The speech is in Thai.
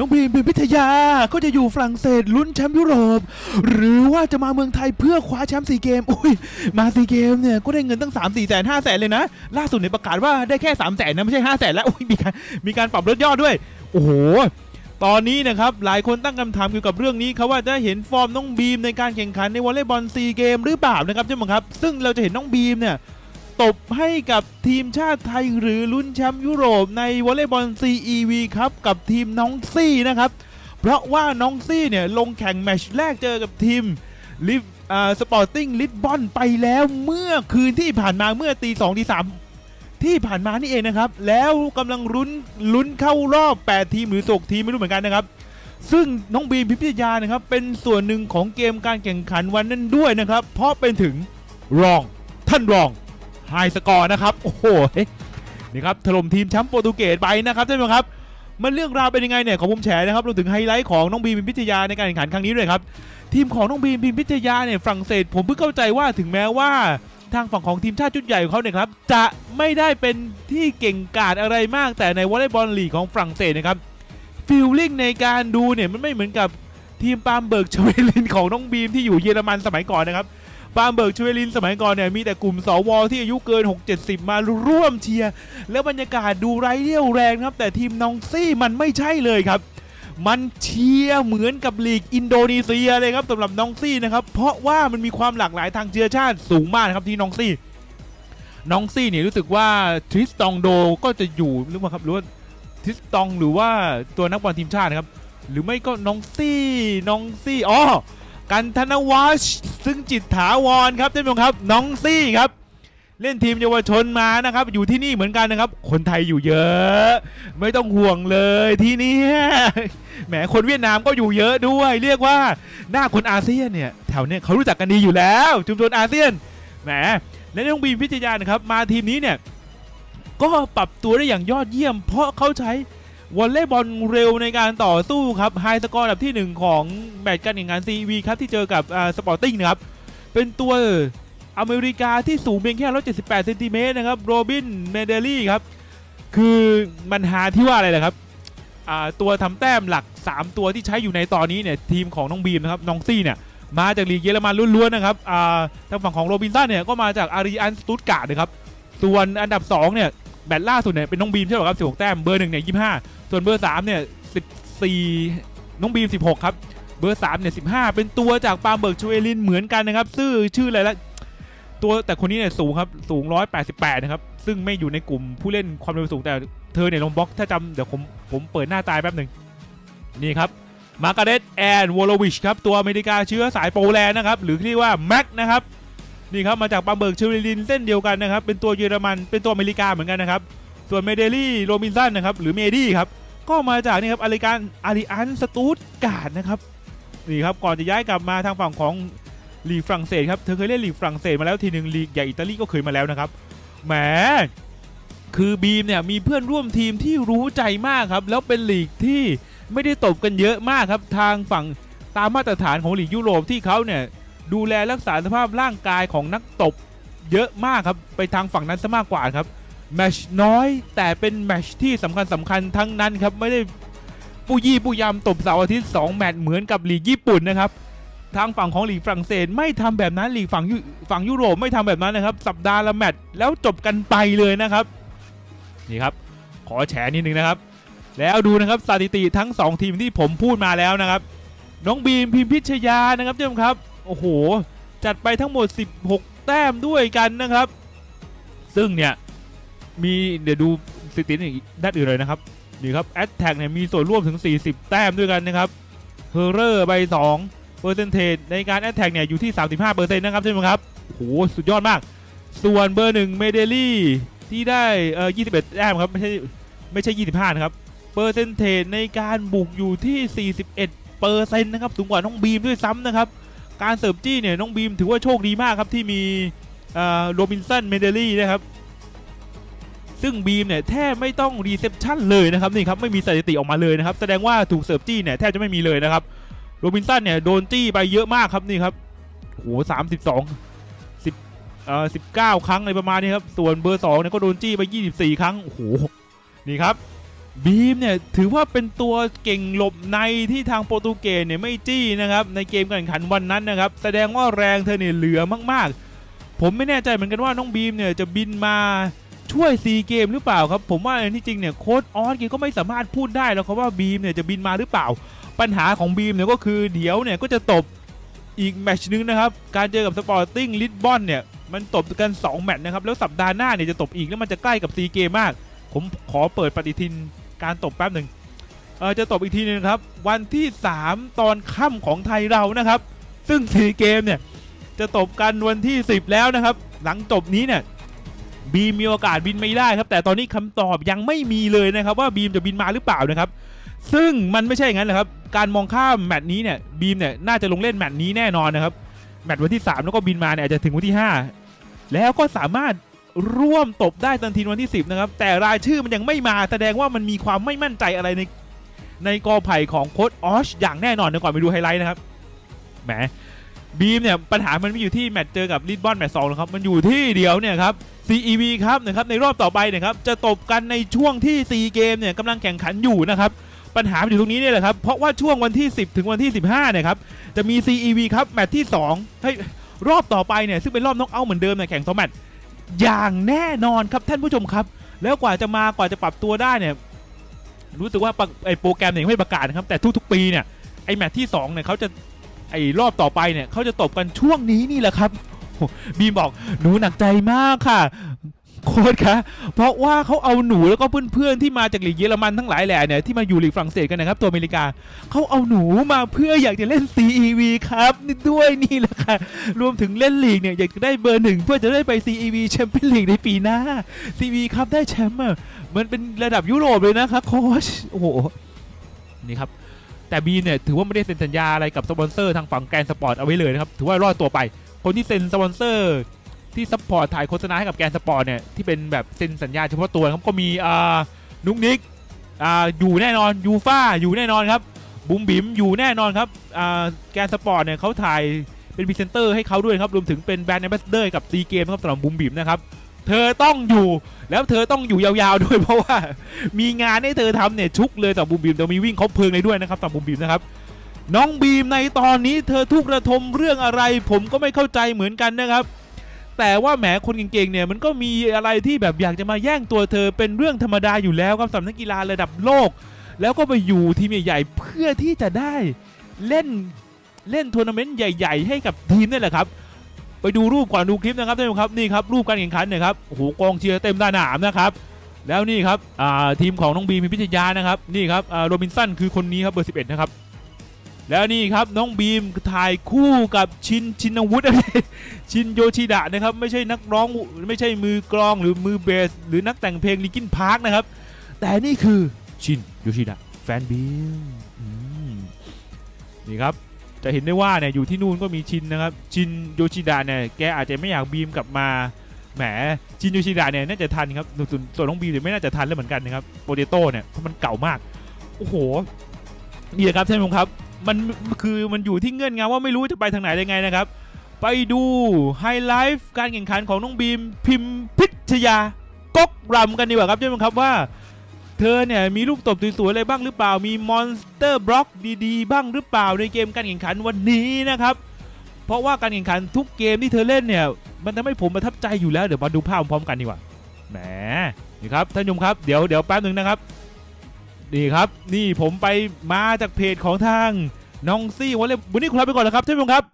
น้องบีมบีมพิทยาก็จะอยู่ฝรั่งเศสลุ้นแชมป์ยุโรป หรือว่าจะมาเมืองไทยเพื่อคว้าแชมป์ซีเกมอุ้ยมาซีเกมเนี่ยก็ได้เงินตั้ง 3 4 แสน5แสนเลยนะ ล่าสุดเนี่ยประกาศว่าได้แค่ 3 แสนนะไม่ใช่ 5 แสนแล้วอุ้ยมีการมีการปรับลดยอดด้วย โอ้โหตอนนี้นะครับหลายคนตั้งคำถามเกี่ยวกับเรื่องนี้ครับว่าจะเห็นฟอร์มน้องบีมในการแข่งขันในวอลเลย์บอลซีเกมหรือเปล่านะครับท่านผู้ชมครับ ซึ่งเราจะเห็นน้องบีมเนี่ย ตบให้กับทีมชาติไทยหรือลุ้นแชมป์ยุโรปในวอลเลย์บอล CEV ครับกับทีมน้องซี่นะครับ เพราะว่าน้องซี่เนี่ยลงแข่งแมตช์แรกเจอกับทีมลิฟอ่าสปอร์ติ้งลิสบอนไปแล้วเมื่อคืนที่ผ่านมาเมื่อตีสองตีสามที่ผ่านมานี่เองนะครับ แล้วกำลังลุ้นลุ้นเข้ารอบ 8 ทีมหรือ6ทีมไม่รู้เหมือนกันนะครับ ซึ่งน้องบีมพิพิธยานะครับ เป็นส่วนหนึ่งของเกมการแข่งขันวันนั้นด้วยนะครับ เพราะเป็นถึงรองท่านรอง ไฮสกอร์นะครับ โอ้โหเฮ้ยนี่ครับถล่มทีมแชมป์โปรตุเกสไปนะครับท่านผู้ชมครับ มันเรื่องราวเป็นยังไงเนี่ยของผมแฉนะครับรวมถึงไฮไลท์ของน้องบีมพิทยาในการแข่งขันครั้งนี้ด้วยครับทีมของน้องบีมพิมพิทยาเนี่ยฝรั่งเศสผมเพิ่งเข้าใจว่าถึงแม้ว่าทางฝั่งของทีมชาติชุดใหญ่ของเขาเนี่ยครับจะไม่ได้เป็นที่เก่งกาจอะไรมาก แต่ในวอลเลย์บอลลีกของฝรั่งเศสนะครับฟีลลิ่งในการดูเนี่ยมันไม่เหมือนกับทีมปาล์มเบิร์กชเวลินของน้องบีมที่อยู่เยอรมันสมัยก่อนนะครับ ปาล์มเบิร์กชเวลินสมัยก่อนเนี่ยมีแต่กลุ่มสวที่อายุเกิน 6-70 มาร่วมเชียร์แล้วบรรยากาศดูไร้เรี่ยวแรงครับ แต่ทีมนองซี่มันไม่ใช่เลยครับ มันเชียร์เหมือนกับลีกอินโดนีเซียเลยครับสำหรับนองซี่นะครับเพราะว่ามันมีความหลากหลายทางเชื้อชาติสูงมากครับที่นองซี่น้องซี่เนี่ยรู้สึกว่าทริสตองโดก็จะอยู่หรือว่าครับหรือว่าทริสตองหรือว่าตัวนักบอลทีมชาตินะครับ หรือไม่ก็น้องซี่น้องซี่อ๋อ กันธนวัชซึ่งจิตถาวรครับท่านผู้ชมครับน้องซี่ครับ เล่นทีมเยาวชนมานะครับ อยู่ที่นี่เหมือนกันนะครับ คนไทยอยู่เยอะ ไม่ต้องห่วงเลยที่นี่แหมคนเวียดนามก็อยู่เยอะด้วย เรียกว่าหน้าคนอาเซียนเนี่ยแถวเนี้ยเขารู้จักกันดีอยู่แล้ว ชุมชนอาเซียนแหมและน้องบีมพิทยานะครับมาทีมนี้เนี่ยก็ปรับตัวได้อย่างยอดเยี่ยม เพราะเขาใช้ วอลเลย์บอลเร็วในการต่อสู้ครับไฮสกอร์อันดับที่ 1 ของแมตช์การแข่งขัน CV ครับที่เจอกับสปอร์ติ้งนะครับ เป็นตัวอเมริกาที่สูงเพียงแค่ 178เซนติเมตรนะครับโรบินเมเดลี่ครับ คือมันหาที่ว่าอะไรละครับ ตัวทำแต้มหลัก 3 ตัวที่ใช้อยู่ในตอนนี้เนี่ยทีมของน้องบีมนะครับน้องซี่เนี่ยมาจากลีกเยอรมันล้วนๆนะครับทางฝั่งของโรบินสันเนี่ยก็มาจากอาริอันสตุตการ์ดนะครับส่วนอันดับ2เนี่ย แบตล่าสุดเนี่ยเป็นน้องบีมใช่ไหมครับ16 แต้มเบอร์หนึ่งเนี่ย25 ส่วนเบอร์3เนี่ย14 น้องบีม 16 ครับ เบอร์3เนี่ย15 เป็นตัวจากปาเบิร์กชเวลินเหมือนกันนะครับชื่อชื่ออะไรละตัวแต่คนนี้เนี่ยสูงครับสูง 188 นะครับ ซึ่งไม่อยู่ในกลุ่มผู้เล่นความเร็วสูงแต่เธอเนี่ยลงบล็อกถ้าจำเดี๋ยวผมผมเปิดหน้าตายแป๊บหนึ่งนี่ครับมาร์กาเรตแอนวอลวิชครับตัวอเมริกาเชื้อสายโปแลนด์นะครับหรือเรียกว่าแม็กนะครับ นี่ครับมาจากปาล์มเบิร์กชเวลินเส้นเดียวกันนะครับเป็นตัวเยอรมันเป็นตัวอเมริกาเหมือนกันนะครับส่วนเมเดลี่โรบินสันนะครับหรือเมดี้ครับก็มาจากนี่ครับอาริการอาริอันสตูดการ์ดนะครับนี่ครับก่อนจะย้ายกลับมาทางฝั่งของลีกฝรั่งเศสครับเธอเคยเล่นลีกฝรั่งเศสมาแล้วทีหนึ่งลีกใหญ่อิตาลีก็เคยมาแล้วนะครับแหมคือบีมเนี่ยมีเพื่อนร่วมทีมที่รู้ใจมากครับแล้วเป็นลีกที่ไม่ได้ตบกันเยอะมากครับทางฝั่งตามมาตรฐานของลีกยุโรปที่เขาเนี่ย ดูแลรักษาสภาพร่างกายของนักตบเยอะมากครับ ไปทางฝั่งนั้นซะมากกว่าครับแมชน้อยแต่เป็นแมชที่สำคัญสำคัญทั้งนั้นครับ ไม่ได้ปูยี่ปูยำตบเสาร์อาทิตย์2แมตช์เหมือนกับลีกญี่ปุ่นนะครับ ทางฝั่งของลีกฝรั่งเศสไม่ทำแบบนั้นลีกฝั่งยุฝั่งยุโรปไม่ทำแบบนั้นนะครับ สัปดาห์ละแมตช์แล้วจบกันไปเลยนะครับนี่ครับ ขอแฉนิดนึงนะครับ แล้วดูนะครับสถิติทั้ง 2 ทีมที่ผมพูดมาแล้วนะครับ น้องบีมพิมพิชยานะครับท่านผู้ชมครับ โอ้โห จัดไปทั้งหมด 16 แต้มด้วยกันนะครับ ซึ่งเนี่ยมีเดี๋ยวดูสถิติด้านอื่นเลยนะครับนี่ครับแอตแทกเนี่ยมีส่วนร่วมถึง 40 แต้มด้วยกันนะครับเฮอร์เรอร์ใบ2เปอร์เซนเทจในการแอตแทกเนี่ยอยู่ที่ 35เปอร์เซ็นต์นะครับท่านผู้ชมครับโอ้โหสุดยอดมาก ส่วนเบอร์หนึ่งเมเดลี่ที่ได้เอ่อ21 แต้มครับ ไม่ใช่ไม่ใช่ 25 นะครับเปอร์เซนเทจในการบุกอยู่ที่ 41เปอร์เซ็นต์นะครับสูงกว่าน้องบีมด้วยซ้ำนะครับ การเสิร์ฟจี้เนี่ยน้องบีมถือว่าโชคดีมากครับที่มีโรบินสันเมเดลี่นะครับซึ่งบีมเนี่ยแทบไม่ต้องรีเซพชันเลยนะครับนี่ครับไม่มีสถิติออกมาเลยนะครับแสดงว่าถูกเสิร์ฟจี้เนี่ยแทบจะไม่มีเลยนะครับโรบินสันเนี่ยโดนจี้ไปเยอะมากครับนี่ครับโหสามสิบสองสิบเอ่อสิบเก้าครั้งอะไรประมาณนี้ครับส่วนเบอร์สองเนี่ยก็โดนจี้ไปยี่สิบสี่ครั้งโอ้โหนี่ครับ บีมเนี่ยถือว่าเป็นตัวเก่งหลบในที่ทางโปรตุเกสเนี่ยไม่จี้นะครับในเกมการแข่งขันวันนั้นนะครับแสดงว่าแรงเธอเนี่ยเหลือมากๆ ผมไม่แน่ใจเหมือนกันว่าน้องบีมเนี่ยจะบินมาช่วยซีเกมหรือเปล่าครับผมว่าในที่จริงเนี่ยโค้ดออสก็ไม่สามารถพูดได้แล้วครับว่าบีมเนี่ยจะบินมาหรือเปล่า ปัญหาของบีมเนี่ยก็คือเดี๋ยวเนี่ยก็จะตบอีกแมตช์นึงนะครับการเจอกับสปอร์ติ้งลิสบอนเนี่ยมันตบกัน2แมตช์นะครับแล้วสัปดาห์หน้าเนี่ยจะตบอีกแล้วมันจะใกล้กับซีเกมมาก ผมขอเปิดปฏิทิน การตบแป๊บหนึ่งเออจะตบอีกทีนึงครับ วันที่ 3 ตอนค่ำของไทยเรานะครับ ซึ่งซีเกมเนี่ยจะตบกันวันที่ 10 แล้วนะครับ หลังจบนี้เนี่ยบีมมีโอกาสบินไม่ได้ครับ แต่ตอนนี้คำตอบยังไม่มีเลยนะครับ ว่าบีมจะบินมาหรือเปล่านะครับ ซึ่งมันไม่ใช่อย่างนั้นนะครับ การมองข้ามแมตช์นี้เนี่ยบีมเนี่ยน่าจะลงเล่นแมตช์นี้แน่นอนนะครับแมตช์วันที่ 3 แล้วก็บินมาเนี่ยอาจจะถึงวันที่ 5 แล้วก็สามารถ ร่วมตบได้ทันทีวันที่ 10 นะครับ แต่รายชื่อมันยังไม่มาแสดงว่ามันมีความไม่มั่นใจอะไรในในกอไผ่ของโค้ดออชอย่างแน่นอนเดี๋ยวก่อนไปดูไฮไลท์นะครับแหมบีมเนี่ยปัญหามันไม่อยู่ที่แมตช์เจอกับลิสบอนแมตช์สองนะครับมันอยู่ที่เดียวเนี่ยครับ CEV ครับนะครับในรอบต่อไปเนะครับจะตบกันในช่วงที่ 4 เกมเนี่ยกำลังแข่งขันอยู่นะครับปัญหาอยู่ตรงนี้เนี่ยแหละครับเพราะว่าช่วงวันที่ 10 ถึงวันที่ 15เนี่ยครับจะมี CEV ครับแมตช์ที่2ให้รอบต่อไปเนี่ยซึ่งเป็นรอบน็อกเอาท์เหมือนเดิมเนี่ยแข่งสองแมตช์ อย่างแน่นอนครับท่านผู้ชมครับ แล้วกว่าจะมากว่าจะปรับตัวได้เนี่ยรู้สึกว่าไอโปรแกรมเนี่ยยังไม่ประกาศนะครับแต่ทุกๆ ปีเนี่ยไอแมตช์ที่2เนี่ยเขาจะไอรอบต่อไปเนี่ยเขาจะตบกันช่วงนี้นี่แหละครับบีมบอกหนูหนักใจมากค่ะ โค้ดคะเพราะว่าเขาเอาหนูแล้วก็เพื่อนๆที่มาจากลีกเยอรมันทั้งหลายแหล่เนี่ยที่มาอยู่ลีกฝรั่งเศสกันนะครับตัวอเมริกาเขาเอาหนูมาเพื่ออยากจะเล่น CEV ครับนี่ด้วยนี่แหละค่ะรวมถึงเล่นลีกเนี่ยอยากจะได้เบอร์หนึ่งเพื่อจะได้ไป CEV แชมเปี้ยนลีกในปีหน้า CEV ครับได้แชมป์อะมันเป็นระดับยุโรปเลยนะครับโค้ชโอ้โหนี่ครับแต่บีเนี่ยถือว่าไม่ได้เซ็นสัญญาอะไรกับสปอนเซอร์ทางฝั่งแกรนสปอร์ตเอาไว้เลยนะครับถือว่ารอดตัวไป คนที่เซ็นสปอนเซอร์ ที่ซัพพอร์ตถ่ายโฆษณาให้กับแกนสปอร์ตเนี่ยที่เป็นแบบเซ็นสัญญาเฉพาะตัวครับก็มีอ่านุกนิกอ่าอยู่แน่นอนยูฟ่าอยู่แน่นอนครับบุ๋มบิมอยู่แน่นอนครับอ่าแกนสปอร์ตเนี่ยเขาถ่ายเป็นพรีเซนเตอร์ให้เขาด้วยครับรวมถึงเป็นแบรนด์แอมบาสเดอร์กับซีเกมครับสำหรับบุ๋มบิมนะครับเธอต้องอยู่แล้วเธอต้องอยู่ยาวๆด้วยเพราะว่า มีงานให้เธอทำเนี่ยชุกเลยต่อบุมบิมแต่มีวิ่งครบเพลิงเลยด้วยนะครับต่อบุมบิมนะครับน้องบีมในตอนนี้เธอทุกระทมเรื่องอะไร ผมก็ไม่เข้าใจเหมือนกันนะครับ แต่ว่าแหมคนเก่งๆเนี่ยมันก็มีอะไรที่แบบอยากจะมาแย่งตัวเธอเป็นเรื่องธรรมดาอยู่แล้วครับสำหรับนักกีฬาระดับโลก แล้วก็ไปอยู่ทีมใหญ่ๆเพื่อที่จะได้เล่นเล่นทัวร์นาเมนต์ใหญ่ ๆ ให้กับทีมนี่แหละครับ ไปดูรูปก่อนดูคลิปนะครับท่านผู้ชมครับนี่ครับรูปการแข่งขันเนี่ยครับโอ้โหกองเชียร์เต็มสนามนะครับแล้วนี่ครับทีมของน้องบีมีพิทยานะครับนี่ครับโรบินสันคือคนนี้ครับเบอร์ 11 นะครับ แล้วนี่ครับน้องบีมถ่ายคู่กับชินชินวุฒิชินโยชิดะนะครับไม่ใช่นักร้องไม่ใช่มือกลองหรือมือเบส หรือนักแต่งเพลงลิกินพาร์คนะครับ แต่นี่คือชินโยชิดะแฟนบีมนี่ครับจะเห็นได้ว่าเนี่ยอยู่ที่นู่นก็มีชินนะครับ ชินโยชิดะเนี่ยแกอาจจะไม่อยากบีมกลับมาแหมชินโยชิดะเนี่ยน่าจะทันครับส่วนส่วนน้องบีมเนี่ยไม่น่าจะทันแล้วเหมือนกันนะครับโปเตโต้เนี่ยเพราะมันเก่ามากโอ้โหนี่แหละครับท่านผู้ชมครับ มันคือมันอยู่ที่เงื่อนงำว่าไม่รู้จะไปทางไหนยังไงนะครับ ไปดูไฮไลท์การแข่งขันของน้องบีมพิมพิชยากกรำกันดีกว่าครับท่านผู้ชมครับว่า เธอเนี่ยมีลูกตบสวยๆอะไรบ้างหรือเปล่ามีมอนสเตอร์บล็อกดีๆ บ้างหรือเปล่าในเกมการแข่งขันวันนี้นะครับ เพราะว่าการแข่งขันทุกเกมที่เธอเล่นเนี่ยมันทำให้ผมประทับใจอยู่แล้วเดี๋ยวมาดูภาพพร้อมกันดีกว่าแหมนี่ครับท่านผู้ชมครับเดี๋ยวเดี๋ยวแป๊บหนึ่งนะครับ นี่ครับ นี่ผมไปมาจากเพจของทางน้องซี่วันเลยวันนี้คุณลาไปก่อนแล้วครับท่านผู้ชมครับ